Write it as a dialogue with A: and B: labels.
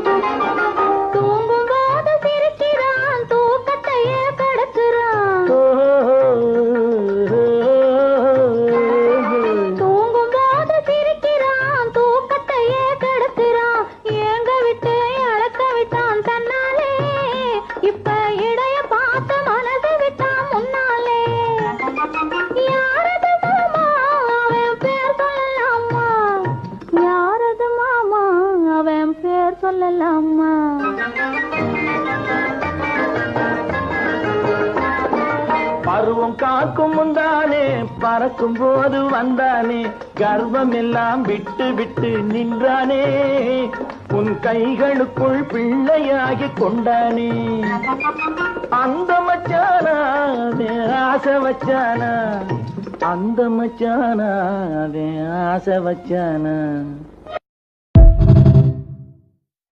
A: Música சொல்லலாமா?
B: பருவம் காக்கும் முந்தானே பறக்கும் போது வந்தானே கர்வம் எல்லாம் விட்டு விட்டு நின்றானே உன் கைகளுக்குள் பிள்ளையாகி கொண்டானே. அந்த மச்சானா ஆசை வச்சானா அந்த மச்சானா ஆசை வச்சானா